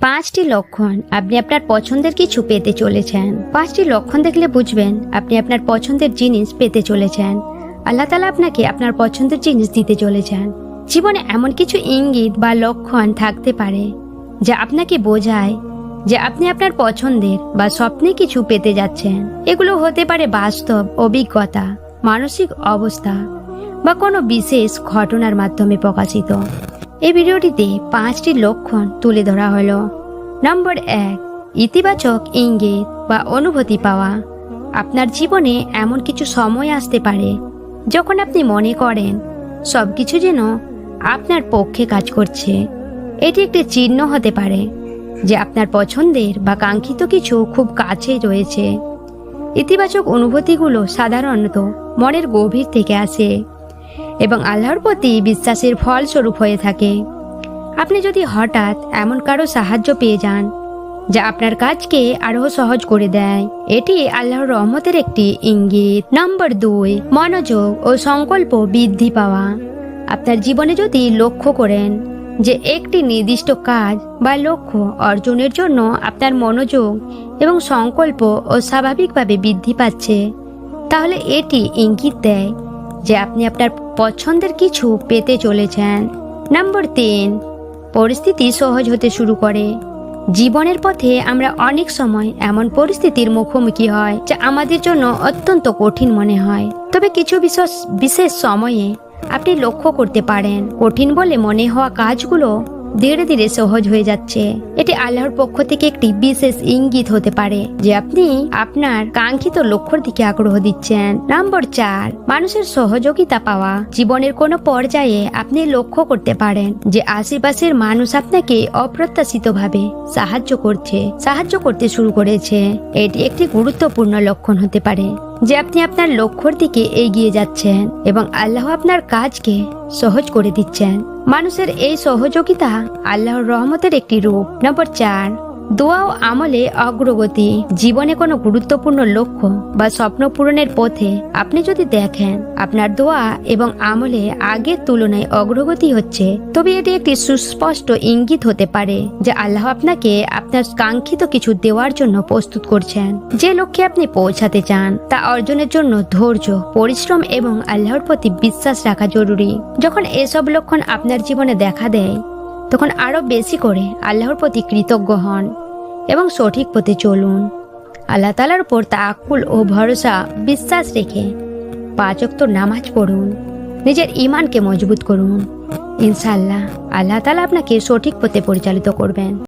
পাঁচটি লক্ষণ আপনি আপনার পছন্দের কিছু পেতে চলেছেন। পাঁচটি লক্ষণ দেখলে বুঝবেন আপনি আপনার পছন্দের জিনিস পেতে চলেছেন। আল্লাহ তালা আপনাকে আপনার পছন্দের জিনিস দিতে চলেছেন। জীবনে এমন কিছু ইঙ্গিত বা লক্ষণ থাকতে পারে যা আপনাকে বোঝায় যে আপনি আপনার পছন্দের বা স্বপ্নে কিছু পেতে যাচ্ছেন। এগুলো হতে পারে বাস্তব অভিজ্ঞতা, মানসিক অবস্থা বা কোনো বিশেষ ঘটনার মাধ্যমে প্রকাশিত। এই ভিডিওটিতে পাঁচটি লক্ষণ তুলে ধরা হলো। নম্বর এক, ইতিবাচক ইঙ্গিত বা অনুভূতি পাওয়া। আপনার জীবনে এমন কিছু সময় আসতে পারে, যখন আপনি মনে করেন সব কিছু যেন আপনার পক্ষে কাজ করছে। এটি একটি চিহ্ন হতে পারে যে আপনার পছন্দের বা কাঙ্ক্ষিত কিছু খুব কাছে রয়েছে। ইতিবাচক অনুভূতিগুলো সাধারণত মনের গভীর থেকে আসে। এবং আল্লাহর প্রতি বিশ্বাসের ফলস্বরূপ হয়ে থাকে। আপনি যদি হঠাৎ এমন কারও সাহায্য পেয়ে যান, যা আপনার কাজকে আরও সহজ করে দেয়, এটি আল্লাহর রহমতের একটি ইঙ্গিত। নম্বর দুই, মনোযোগ ও সংকল্প বৃদ্ধি পাওয়া। আপনার জীবনে যদি লক্ষ্য করেন যে একটি নির্দিষ্ট কাজ বা লক্ষ্য অর্জনের জন্য আপনার মনোযোগ এবং সংকল্প ও স্বাভাবিকভাবে বৃদ্ধি পাচ্ছে, তাহলে এটি ইঙ্গিত দেয় যে আপনি আপনার পছন্দের কিছু পেতে চলেছেন। নম্বর তিন, পরিস্থিতি সহজ হতে শুরু করে। জীবনের পথে আমরা অনেক সময় এমন পরিস্থিতির মুখোমুখি হয়, যা আমাদের জন্য অত্যন্ত কঠিন মনে হয়। তবে কিছু বিশেষ বিশেষ সময়ে আপনি লক্ষ্য করতে পারেন, কঠিন বলে মনে হওয়া কাজগুলো ধীরে ধীরে সহজ হয়ে যাচ্ছে। এটি আল্লাহর পক্ষ থেকে একটি বিশেষ ইঙ্গিত হতে পারে যে আপনি আপনার কাঙ্ক্ষিত লক্ষ্যর দিকে আগ্রহ দিচ্ছেন। নম্বর চার, মানুষের সহযোগিতা পাওয়া। জীবনের কোনো পর্যায়ে আপনি লক্ষ্য করতে পারেন যে আশেপাশের মানুষ আপনাকে অপ্রত্যাশিতভাবে সাহায্য করছে, সাহায্য করতে শুরু করেছে। এটি একটি গুরুত্বপূর্ণ লক্ষণ হতে পারে যে আপনি আপনার লক্ষ্যর দিকে এগিয়ে যাচ্ছেন এবং আল্লাহ আপনার কাজকে সহজ করে দিচ্ছেন। মানুষের এই সহযোগিতা আল্লাহর রহমতের একটি রূপ। নম্বর চার দোয়া ও আমলে অগ্রগতি। জীবনে কোনো গুরুত্বপূর্ণ লক্ষ্য বা স্বপ্ন পূরণের পথে আপনি যদি দেখেন আপনার দোয়া এবং আমলে আগের তুলনায় অগ্রগতি হচ্ছে, তবে এটি একটি সুস্পষ্ট ইঙ্গিত হতে পারে যে আল্লাহ আপনাকে আপনার কাঙ্ক্ষিত কিছু দেওয়ার জন্য প্রস্তুত করছেন। যে লক্ষ্যে আপনি পৌঁছাতে চান, তা অর্জনের জন্য ধৈর্য, পরিশ্রম এবং আল্লাহর প্রতি বিশ্বাস রাখা জরুরি। যখন এসব লক্ষণ আপনার জীবনে দেখা দেয় তখন আরও বেশি করে আল্লাহর প্রতি কৃতজ্ঞ হন এবং সঠিক পথে চলুন। আল্লাহ তালার উপর তাকুল ও ভরসা বিশ্বাস রেখে পাঁচ অক্ত নামাজ পড়ুন। নিজের ইমানকে মজবুত করুন। ইনশাল্লাহ আল্লাহ তালা আপনাকে সঠিক পথে পরিচালিত করবেন।